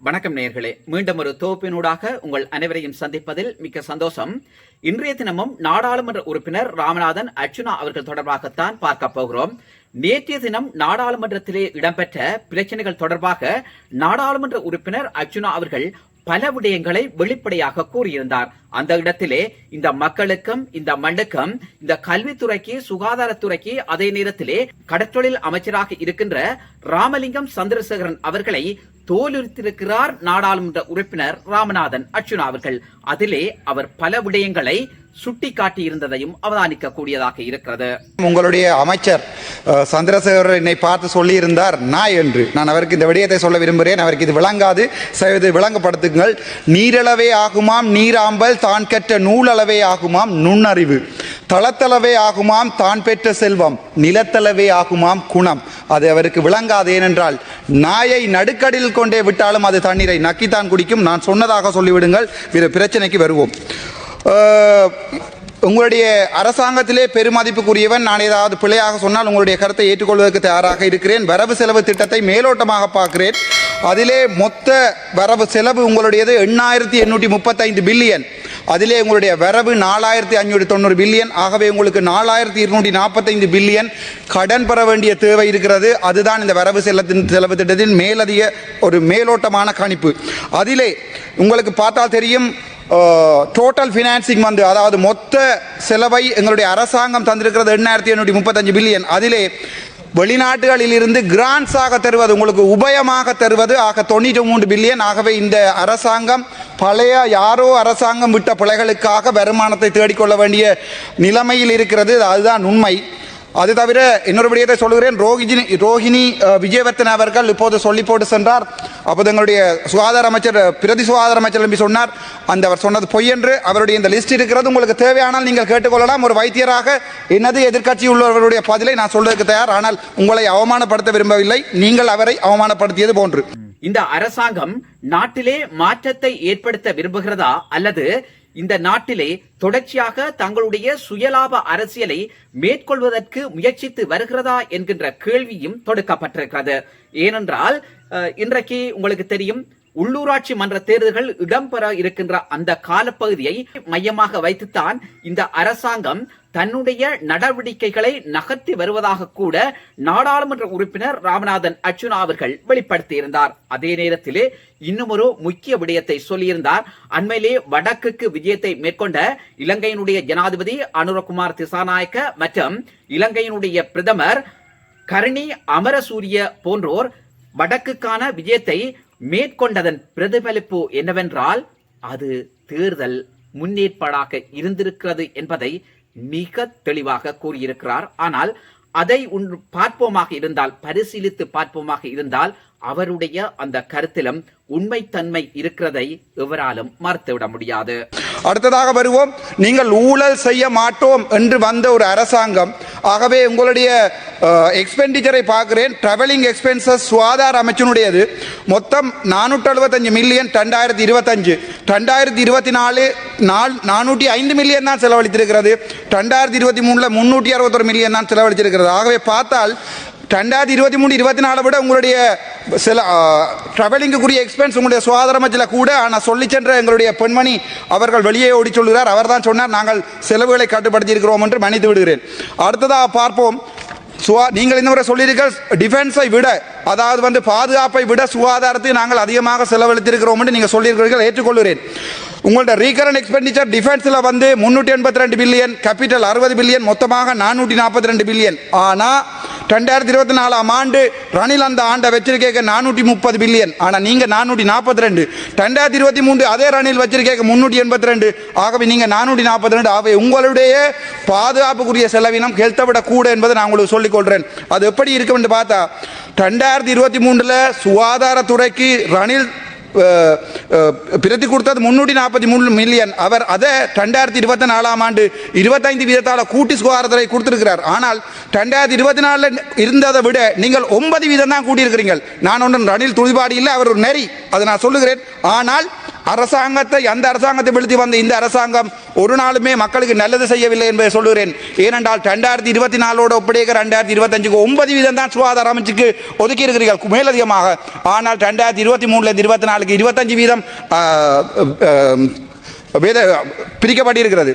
வணக்கம் நேயர்களே. மீண்டும் ஒரு தொகுப்பினூடாக உங்கள் அனைவரையும் சந்திப்பதில் மிக்க சந்தோஷம். இன்றைய தினமும் நாடாளுமன்ற உறுப்பினர் ராமநாதன் அர்ச்சுனா அவர்கள் தொடர்பாகத்தான் பார்க்க போகிறோம். நேற்றைய தினம் நாடாளுமன்றத்திலே இடம்பெற்ற பிரச்சனைகள் தொடர்பாக நாடாளுமன்ற உறுப்பினர் அர்ச்சுனா அவர்கள் பல விடயங்களை வெளிப்படையாக கூறியிருந்தார். அந்த இடத்திலே இந்த மக்களுக்கும் இந்த மண்ணுக்கும் இந்த கல்வித்துறைக்கு சுகாதாரத்துறைக்கு அதே நேரத்திலே கடற்றொழில் அமைச்சராக இருக்கின்ற ராமலிங்கம் சந்திரசேகரன் அவர்களை தோலுரித்திருக்கிறார் நாடாளுமன்ற உறுப்பினர் ராமநாதன் அர்ச்சுனா அவர்கள். அதிலே அவர் பல விடயங்களை சுட்டி காட்டியிருந்ததையும் அவதானிக்க கூடியதாக இருக்கிறது. உங்களுடைய அமைச்சர் சந்திரசேகர் என்னை பார்த்து சொல்லியிருந்தார் நாய் என்று. நான் அவருக்கு இந்த விடயத்தை சொல்ல விரும்புகிறேன். அவருக்கு இது விளங்காது. இது விளங்கப்படுத்துங்கள். நீரளவே ஆகுமாம் நீராம்பல் தான் கற்ற நூலளவே ஆகுமாம் நுண்ணறிவு. தளத்தளவே ஆகுமாம் தான் பெற்ற செல்வம் நிலத்தளவே ஆகுமாம் குணம். அது அவருக்கு விளங்காது ஏனென்றால் நாயை நடுக்கடில் கொண்டே விட்டாலும் அது தண்ணீரை நக்கித்தான் குடிக்கும். நான் சொன்னதாக சொல்லிவிடுங்கள். பிற பிரச்சனைக்கு வருவோம். உங்களுடைய அரசாங்கத்திலே பெருமதிப்புக்குரியவன் நான் ஏதாவது பிழையாக சொன்னால் உங்களுடைய கருத்தை ஏற்றுக்கொள்வதற்கு தயாராக இருக்கிறேன். வரவு செலவு திட்டத்தை மேலோட்டமாக பார்க்கிறேன். அதிலே மொத்த வரவு செலவு உங்களுடையது எண்ணாயிரத்தி எண்ணூற்றி முப்பத்தைந்து பில்லியன். அதிலே உங்களுடைய வரவு நாலாயிரத்தி ஐநூற்றி தொண்ணூறு பில்லியன். ஆகவே உங்களுக்கு நாலாயிரத்தி இருநூற்றி நாற்பத்தைந்து பில்லியன் கடன் பெற வேண்டிய தேவை இருக்கிறது. அதுதான் இந்த வரவு செலத்தின் செலவு திட்டத்தின் மேலதிக ஒரு மேலோட்டமான கணிப்பு. அதிலே உங்களுக்கு பார்த்தால் தெரியும் டோட்டல் ஃபினான்சிங் வந்து அதாவது மொத்த செலவை எங்களுடைய அரசாங்கம் தந்திருக்கிறது எண்ணாயிரத்தி எண்ணூற்றி முப்பத்தஞ்சு பில்லியன். அதிலே வெளிநாட்டுகளில் இருந்து கிராண்ட்ஸாக தருவது உங்களுக்கு உபயமாக தருவது ஆக தொண்ணூற்றி மூன்று பில்லியன் ஆகவே இந்த அரசாங்கம் பழைய யாரோ அரசாங்கம் விட்ட பிழைகளுக்காக வருமானத்தை தேடிக்கொள்ள வேண்டிய நிலைமையில் இருக்கிறது. அதுதான் உண்மை. அது தவிர இன்னொரு விடயத்தை சொல்கிறேன் ரோஹிணி ரோஹிணி விஜயவர்த்தன் அவர்கள் இப்போது சொல்லி போட்டு சென்றார். அப்போது எங்களுடைய சுகாதார அமைச்சர் பிரதி சுகாதார அமைச்சர் எழுப்பி சொன்னார். அந்த அவர் சொன்னது பொய் என்று அவருடைய இந்த லிஸ்ட் இருக்கிறது. உங்களுக்கு தேவையானால் நீங்கள் கேட்டுக்கொள்ளலாம். ஒரு வைத்தியராக எனது எதிர்க்கட்சி உள்ளவருடைய பதிலை நான் சொல்வதற்கு தயார். ஆனால் உங்களை அவமானப்படுத்த விரும்பவில்லை. நீங்கள் அவரை அவமானப்படுத்தியது போன்று. இந்த அரசாங்கம் நாட்டிலே மாற்றத்தை ஏற்படுத்த விரும்புகிறதா அல்லது இந்த நாட்டிலே தொடர்ச்சியாக தங்களுடைய சுயலாப அரசியலை மேற்கொள்வதற்கு முயற்சித்து வருகிறதா என்கின்ற கேள்வியும் தொடுக்கப்பட்டிருக்கிறது. ஏனென்றால் அஹ், இன்றைக்கு உங்களுக்கு தெரியும் உள்ளூராட்சி மன்ற தேர்தல்கள் இடம்பெற இருக்கின்ற அந்த காலப்பகுதியை மையமாக வைத்துத்தான் இந்த அரசாங்கம் தன்னுடைய நடவடிக்கைகளை நகர்த்தி வருவதாக கூட நாடாளுமன்ற உறுப்பினர் ராமநாதன் அர்ச்சுனா அவர்கள் வெளிப்படுத்தியிருந்தார். அதே நேரத்திலே இன்னும் ஒரு முக்கிய விடயத்தை சொல்லியிருந்தார். அண்மையிலே வடக்குக்கு விஜயத்தை மேற்கொண்ட இலங்கையினுடைய ஜனாதிபதி அனுரகுமார் திசாநாயக்க மற்றும் இலங்கையினுடைய பிரதமர் கருணி அமரசூரிய போன்றோர் வடக்குக்கான விஜயத்தை மேற்கொண்டதன் பிரதிபலிப்பு என்னவென்றால் அது தேர்தல் முன்னேற்பாடாக இருந்திருக்கிறது என்பதை மிக தெளிவாக கூறியிருக்கிறார். ஆனால் அதை உன் பார்ப்போமாக இருந்தால் பரிசீலித்து பார்ப்போமாக இருந்தால் அவருடைய அந்த கருத்திலும் உண்மைத்தன்மை இருக்கிறதை எவராலும் மறுத்துவிட முடியாது. அடுத்ததாக வருவோம். நீங்கள் ஊழல் செய்ய மாட்டோம் என்று வந்த ஒரு அரசாங்கம். ஆகவே உங்களுடைய எக்ஸ்பெண்டிச்சரை பார்க்கிறேன். டிராவலிங் எக்ஸ்பென்சஸ் சுகாதார அமைச்சனுடையது. மொத்தம் நானூற்றி எழுபத்தஞ்சு மில்லியன் ரெண்டாயிரத்தி இருபத்தஞ்சு. ரெண்டாயிரத்தி இருபத்தி நாலு நால் நானூற்றி ஐந்து மில்லியன் தான் செலவழித்திருக்கிறது. ரெண்டாயிரத்தி இருபத்தி மூணில் முன்னூற்றி அறுபத்தொரு மில்லியன் தான் செலவழித்திருக்கிறது. ஆகவே பார்த்தால் ரெண்டாயிரத்தி இருபத்தி மூணு இருபத்தி நாலு விட உங்களுடைய சில ட்ராவலிங்குக்குரிய எக்ஸ்பென்ஸ் உங்களுடைய சுகாதார கூட ஆனால் சொல்லி சென்ற எங்களுடைய பெண்மணி அவர்கள் வெளியே ஓடி சொல்கிறார் அவர் தான் சொன்னார் நாங்கள் செலவுகளை கட்டுப்படுத்தி இருக்கிறோம் என்று மன்னித்து விடுகிறேன். அடுத்ததாக பார்ப்போம். சுவா நீங்கள் இந்த முறை சொல்லியிருக்கீர்கள் டிஃபென்ஸை விட அதாவது வந்து பாதுகாப்பை விட சுகாதாரத்தை நாங்கள் அதிகமாக செலவழித்திருக்கிறோம் என்று நீங்கள் சொல்லியிருக்கிறீர்கள் ஏற்றுக்கொள்கிறேன். உங்களோட ரீகரண்ட் எக்ஸ்பெண்டிச்சர் டிஃபென்ஸில் வந்து முந்நூற்றி எண்பத்தி ரெண்டு பில்லியன் கேபிட்டல் அறுபது பில்லியன் மொத்தமாக நானூற்றி நாற்பத்தி ரெண்டு பில்லியன் ஆனால் ரெண்டாயிரத்தி இருபத்தி நாலாம் ஆண்டு ரணில் அந்த ஆண்டை வச்சிருக்கேக்க நானூற்றி முப்பது பில்லியன். ஆனால் நீங்கள் நானூற்றி நாற்பத்தி ரெண்டு. ரெண்டாயிரத்தி இருபத்தி மூன்று அதே ரணில் வச்சிருக்கேக்க முந்நூற்றி எண்பத்தி ரெண்டு. ஆகவே நீங்கள் நானூற்றி நாற்பத்தி ரெண்டு. ஆகவே உங்களுடைய பாதுகாப்புக்குரிய செலவினம் ஹெல்த்தை விட கூட என்பதை நான் உங்களுக்கு சொல்லிக் கொள்கிறேன் அது எப்படி இருக்கும் என்று பார்த்தா ரெண்டாயிரத்தி இருபத்தி மூன்றில் சுகாதாரத்துறைக்கு ரணில் அஹ், பிரதி கொடுத்தது முன்னூற்றி நாற்பத்தி மூணு மில்லியன். அவர் அதை ரெண்டாயிரத்தி இருபத்தி நாலாம் ஆண்டு இருபத்தைந்து வீதத்தால் கூட்டி சுகாதாரத்துறை கொடுத்திருக்கிறார். ஆனால் ரெண்டாயிரத்தி இருபத்தி நாலில் இருந்ததை விட நீங்கள் ஒன்பது வீதம் தான் கூட்டியிருக்கிறீர்கள் நான் ஒன்றும் ரணில் துணிபாடி இல்லை அவர் ஒரு நெறி. அதை நான் சொல்லுகிறேன். ஆனால் அரசாங்கத்தை அந்த அரசாங்கத்தை வீழ்த்தி வந்த இந்த அரசாங்கம் ஒரு நாளுமே மக்களுக்கு நல்லது செய்யவில்லை என்பதை சொல்லுகிறேன். ஏனென்றால் ரெண்டாயிரத்தி இருபத்தி நாலோட ஒப்படைக்க ரெண்டாயிரத்தி இருபத்தஞ்சுக்கு ஒன்பது வீதம் தான் சுகாதார அமைச்சுக்கு ஒதுக்கி இருக்கிறீர்கள் மேலதிகமாக. ஆனால் ரெண்டாயிரத்தி இருபத்தி மூணுலேருந்து இருபத்தி நாலுக்கு இருபத்தஞ்சு வீதம் பிரிக்கப்பட்டிருக்கிறது.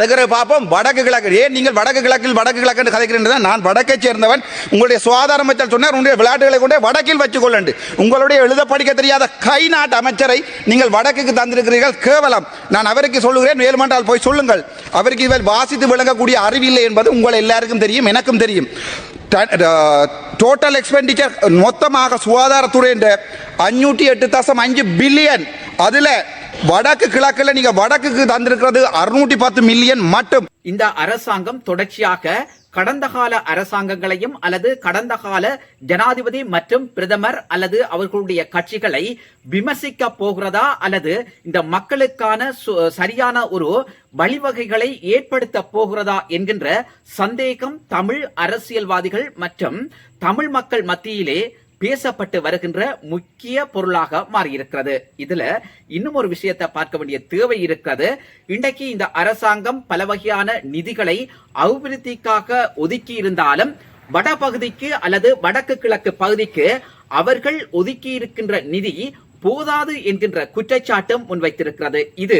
அதுக்கு பார்ப்போம் வடக்கு கிழக்கு. ஏன் நீங்கள் வடக்கு கிழக்கில் வடக்கு கிழக்கு என்று கதைக்கிறீர்கள் நான் வடக்கை சேர்ந்தவன். உங்களுடைய சுகாதார அமைச்சர் சொன்னார் உங்களுடைய விளையாட்டுகளை கொண்டே வடக்கில் வச்சுக்கொள்ளண்டு உங்களுடைய எழுத படிக்க தெரியாத கை நாட்டு அமைச்சரை நீங்கள் வடக்குக்கு தந்திருக்கிறீர்கள் கேவலம். நான் அவருக்கு சொல்லுகிறேன் வேலுமன்றால் போய் சொல்லுங்கள். அவருக்கு இவர் வாசித்து விளங்கக்கூடிய அறிவில்லை என்பது உங்கள் எல்லாருக்கும் தெரியும் எனக்கும் தெரியும். டோட்டல் எக்ஸ்பெண்டிச்சர் மொத்தமாக சுகாதாரத்துறை என்ற அஞ்சூற்றி எட்டு தசம் அஞ்சு பில்லியன் அதில் வடக்கு கிழக்கில் நீங்க வடக்குக்கு தந்திருக்கிறது அறுநூற்றி பத்து மில்லியன் மட்டும். இந்த அரசாங்கம் தொடர்ச்சியாக கடந்த கால அரசாங்கங்களையும் அல்லது கடந்த கால ஜனாதிபதி மற்றும் பிரதமர் அல்லது அவர்களுடைய கட்சிகளை விமர்சிக்க போகிறதா அல்லது இந்த மக்களுக்கான சு- சரியான ஒரு வழிவகைகளை ஏற்படுத்த போகிறதா என்கின்ற சந்தேகம் தமிழ் அரசியல்வாதிகள் மற்றும் தமிழ் மக்கள் மத்தியிலே பேசப்பட்டு வருகின்ற முக்கிய பொருளாக மாறியிருக்கிறது. இதுல இன்னும் ஒரு விஷயத்தை பார்க்க வேண்டிய தேவை இருக்கிறது. இன்றைக்கு இந்த அரசாங்கம் பல வகையான நிதிகளை அபிவிருத்திக்காக ஒதுக்கி இருந்தாலும் வடபகுதிக்கு அல்லது வடக்கு கிழக்கு பகுதிக்கு அவர்கள் ஒதுக்கி இருக்கின்ற நிதி போதாது என்கின்ற குற்றச்சாட்டும் முன்வைத்திருக்கிறது. இது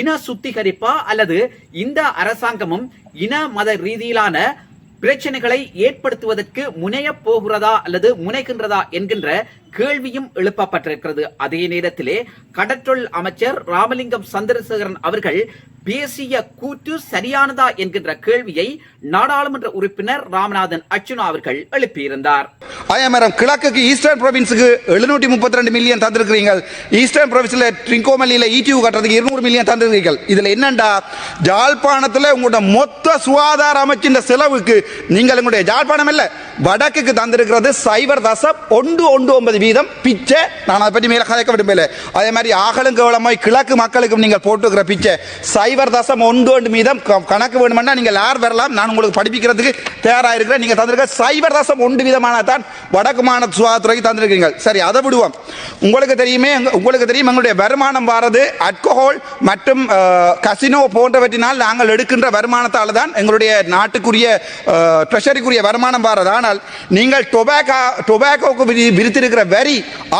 இன சுத்திகரிப்பா அல்லது இந்த அரசாங்கமும் இன மத ரீதியிலான பிரச்சனைகளை ஏற்படுத்துவதற்கு முனைய போகிறதா அல்லது முனைகின்றதா என்கின்ற கேள்வியும் எழுப்பப்பட்டிருக்கிறது. அதே நேரத்திலே கடற்றொழில் அமைச்சர் ராமலிங்கம் சந்திரசேகரன் அவர்கள் பேசிய கூற்று சரியானதா என்கின்ற கேள்வியை நாடாளுமன்ற உறுப்பினர் ராமநாதன் அர்ச்சுனா அவர்கள் எழுப்பியிருந்தார். அயமரம் கிழக்குக்கு ஈஸ்டர்ன் ப்ரொவின்ஸுக்கு எழுநூற்றி முப்பத்தி ரெண்டு மில்லியன் தந்திருக்கிறீங்க ஈஸ்டர்ன் ப்ரொவின்ஸில் ட்ரிங்கோமல்லியில் ஈடியூ கட்டுறதுக்கு இருநூறு மில்லியன் தந்திருக்கிறீர்கள். இதில் என்னண்டா? ஜாழ்ப்பாணத்தில் உங்களோட மொத்த சுகாதார அமைச்சின் செலவுக்கு நீங்கள் உங்களுடைய ஜாழ்ப்பாணம் இல்லை வடக்குக்கு தந்திருக்கிறது சைபர் தசம் ஒன்று ஒன்று ஒன்பது வீதம். பிச்சை நான் அதை பற்றி மேலே கதைக்க விரும்பல அதே மாதிரி ஆகலும் கேவலமாய் கிழக்கு மக்களுக்கும் நீங்கள் போட்டுக்கிற பிச்சை. சைபர் தசம் ஒன்று ஒன்று மீதம் க- கணக்கு வேணுமென்னா நீங்கள் யார் வரலாம்? நான் உங்களுக்கு படிப்பிக்கிறதுக்கு தயாராக இருக்கிறேன். நீங்கள் தந்திருக்க சைபர் தசம் ஒன்று விதமான தான் வடக்கு மாநில சுகாதாரத்துறைக்கு தந்திருக்கீங்க சரி அதை விடுவோம். உங்களுக்கு தெரியுமே உங்களுக்கு தெரியும் எங்களுடைய வருமானம் வாரது அல்கோஹால் மற்றும் கசினோ போன்றவற்றினால் நாங்கள் எடுக்கின்ற வருமானத்தால் தான் எங்களுடைய நாட்டுக்குரிய ட்ரெஷரிக்குரிய வருமானம் வாரதான் ஆனால் நீங்கள் டொபாக்கோ டொபாக்கோக்கு விரித்திருக்கிற வரி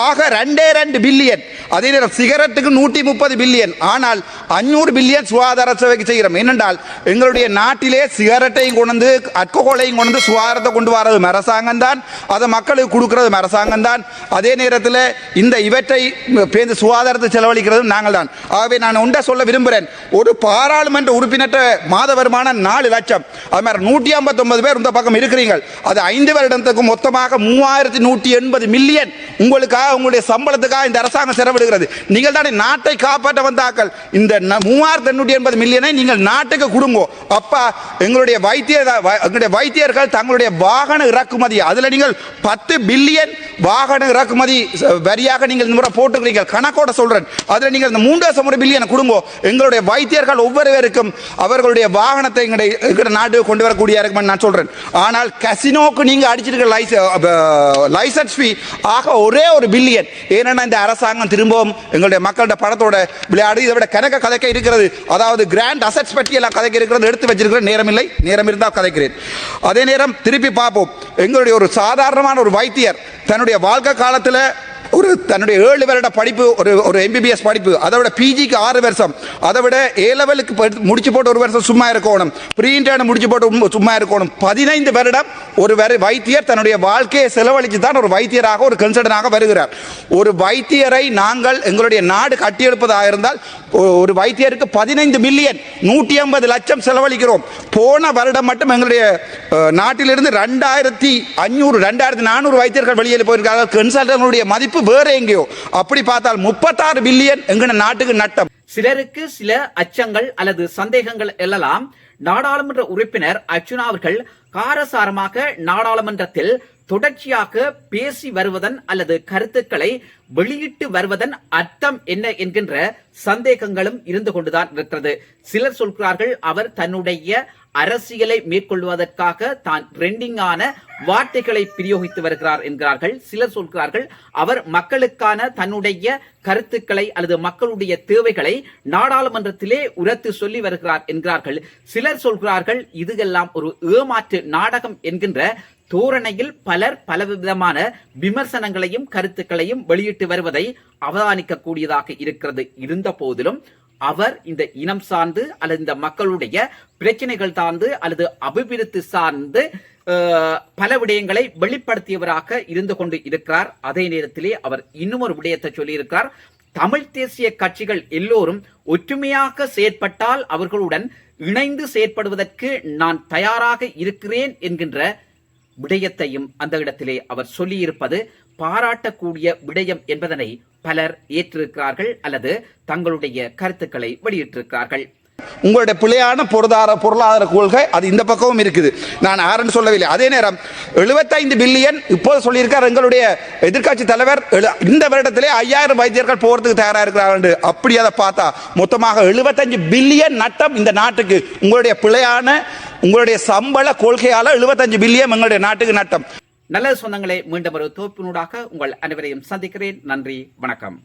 ஆக ரெண்டே ரெண்டு பில்லியன். அதே நேரம் சிகரெட்டுக்கு நூற்றி முப்பது பில்லியன். ஆனால் அஞ்சூறு பில்லியன் சுகாதார சேவைக்கு செய்கிறோம். என்னென்றால் எங்களுடைய நாட்டிலே சிகரெட்டையும் கொண்டு வந்து அல்கோஹோலையும் கொண்டு வந்து சுகாதாரத்தை கொண்டு வரது அரசாங்கம் தான் அதை மக்களுக்கு கொடுக்கறது அரசாங்கம் தான் அதே நேரத்தில் இந்த இவற்றை பேருந்து சுகாதாரத்தை செலவழிக்கிறதும் நாங்கள் தான் ஆகவே நான் ஒன்றை சொல்ல விரும்புகிறேன். ஒரு பாராளுமன்ற உறுப்பினர்கிட்ட மாத வருமானம் நாலு லட்சம். அது மாதிரி நூற்றி ஐம்பத்தொன்பது பேர் இந்த பக்கம் இருக்கிறீங்க அது ஐந்து வருடத்துக்கு மொத்தமாக மூவாயிரத்தி நூற்றி எண்பது மில்லியன் உங்களுக்காக உங்களுடைய சம்பளத்துக்காக இந்த அரசாங்கம் செலவிடுகிறது. நீங்கள் தானே நாட்டை காப்பாற்ற வந்தாக்கள் இந்த மூவாயிரத்தி எண்ணூற்றி எண்பது மில்லியனை நீங்கள் நாட்டுக்கு கொடுங்கோ. அப்பா எங்களுடைய வைத்திய எங்களுடைய வைத்தியர்கள் தங்களுடைய வாகன இறக்குமதி அதில் நீங்கள் பத்து பில்லியன் வாகன இறக்குமதி வரியாக நீங்கள் இந்த முறை போட்டுக்கிறீங்க கணக்கோட சொல்கிறேன் அதில் நீங்கள் இந்த மூன்று வருஷம் ஒரு பில்லியன் கொடுங்கோ. எங்களுடைய வைத்தியர்கள் ஒவ்வொருவருக்கும் அவர்களுடைய வாகனத்தை எங்களுடைய நாட்டுக்கு கொண்டு வரக்கூடிய இருக்கும் நான் சொல்கிறேன் ஆனால் கசினோக்கு நீங்க அடிச்சிருக்க லைசன்ஸ் ஃபீ ஆக ஒரே ஒரு பில்லியன். ஏன்னா இந்த அரசாங்கம் திரும்பவும் எங்களுடைய மக்களோட பணத்தோட விளையாடு இதை விட கணக்க கதைக்க இருக்கிறது. அதாவது கிராண்ட் அசட்ஸ் பற்றி எல்லாம் கதைக்க இருக்கிறது எடுத்து வச்சிருக்கிற நேரம் இல்லை. நேரம் இருந்தால் கதைக்கிறேன். அதே நேரம் திருப்பி பார்ப்போம். எங்களுடைய ஒரு சாதாரணமான ஒரு வைத்தியர் தன்னுடைய வாழ்க்கை காலத்தில் ஒரு தன்னுடைய ஏழு வருட படிப்பு ஒரு ஒரு எம்பிபிஎஸ் படிப்பு அதை விட பிஜிக்கு ஆறு வருஷம் அதை விட ஏ லெவலுக்கு முடிச்சு போட்டு ஒரு வருஷம் சும்மா இருக்கணும் ப்ரீ இன்டர்ன் முடிச்சு போட்டு சும்மா இருக்கணும். பதினைந்து வருடம் ஒரு வரு வைத்தியர் தன்னுடைய வாழ்க்கையை செலவழித்து தான் ஒரு வைத்தியராக ஒரு கன்சல்டனாக வருகிறார். ஒரு வைத்தியரை நாங்கள் எங்களுடைய நாடு கட்டியெழுப்பதாக இருந்தால் ஒரு வைத்தியருக்கு பதினைந்து மில்லியன் நூற்றி ஐம்பது லட்சம் செலவழிக்கிறோம். போன வருடம் மட்டும் எங்களுடைய நாட்டிலிருந்து ரெண்டாயிரத்தி அஞ்சூறு ரெண்டாயிரத்தி நானூறு வைத்தியர்கள் வெளியில் போயிருக்காங்க கன்சல்டனுடைய மதிப்பு பாதிப்பு வேற எங்கேயோ. அப்படி பார்த்தால் முப்பத்தாறு பில்லியன் எங்கன நாட்டுக்கு நட்டம். சிலருக்கு சில அச்சங்கள் அல்லது சந்தேகங்கள் எல்லாம் நாடாளுமன்ற உறுப்பினர் அர்ஜுனா அவர்கள் காரசாரமாக நாடாளுமன்றத்தில் தொடர்ச்சியாக பேசி வருவதன் அல்லது கருத்துக்களை வெளியிட்டு வருவதன் அர்த்தம் என்ன என்கின்ற சந்தேகங்களும் இருந்து கொண்டுதான் இருக்கிறது சிலர் சொல்கிறார்கள் அவர் தன்னுடைய அரசியலை மேற்கொள்வதற்காக தான் ட்ரெண்டிங்கான வார்த்தைகளை பிரயோகித்து வருகிறார் என்கிறார்கள். சிலர் சொல்கிறார்கள் அவர் மக்களுக்கான தன்னுடைய கருத்துக்களை அல்லது மக்களுடைய தேவைகளை நாடாளுமன்றத்திலே உரத்து சொல்லி வருகிறார் என்கிறார்கள். சிலர் சொல்கிறார்கள் இதுகெல்லாம் ஒரு ஏமாற்று நாடகம் என்கின்ற தோரணையில் பலர் பலவிதமான விமர்சனங்களையும் கருத்துக்களையும் வெளியிட்டு வருவதை அவதானிக்க கூடியதாக இருக்கிறது. இருந்த போதிலும் அவர் இந்த இனம் சார்ந்து அல்லது இந்த மக்களுடைய பிரச்சனைகள் சார்ந்து அல்லது அபிவிருத்தி சார்ந்து பல விடயங்களை வெளிப்படுத்தியவராக இருந்து கொண்டு இருக்கிறார். அதே நேரத்திலே அவர் இன்னும் ஒரு விடயத்தை சொல்லியிருக்கிறார். தமிழ் தேசிய கட்சிகள் எல்லோரும் ஒற்றுமையாக செயற்பட்டால் அவர்களுடன் இணைந்து செயற்படுவதற்கு நான் தயாராக இருக்கிறேன் என்கின்ற விடயத்தையும் அந்த இடத்திலே அவர் சொல்லியிருப்பது பாராட்டக்கூடிய விடயம் என்பதனை பலர் ஏற்றிருக்கிறார்கள் அல்லது தங்களுடைய கருத்துக்களை வெளியிட்டிருக்கிறார்கள். உங்களுடைய பிழையான பொருளாதார பொருளாதார கொள்கை அது இந்த பக்கமும் இருக்குது. நான் ஆரன்னு சொல்லவில்லை. அதே நேரம் 75 பில்லியன் இப்போது சொல்லியிருக்கார் எங்களுடைய எதிர்க்கட்சி தலைவர் எழு- இந்த வருடத்திலே ஐயாயிரம் வைத்தியர்கள் போகிறதுக்கு தயாராக இருக்கிறார்கள் அப்படி அதை பார்த்தா மொத்தமாக 75 பில்லியன் நட்டம் இந்த நாட்டுக்கு. உங்களுடைய பிழையான உங்களுடைய சம்பள கொள்கையால் எழுபத்தஞ்சு பில்லியன் எங்களுடைய நாட்டுக்கு நட்டம். நல்ல சொந்தங்களை மீண்டும் ஒரு தொகுப்பினூடாக உங்கள் அனைவரையும் சந்திக்கிறேன். நன்றி வணக்கம்.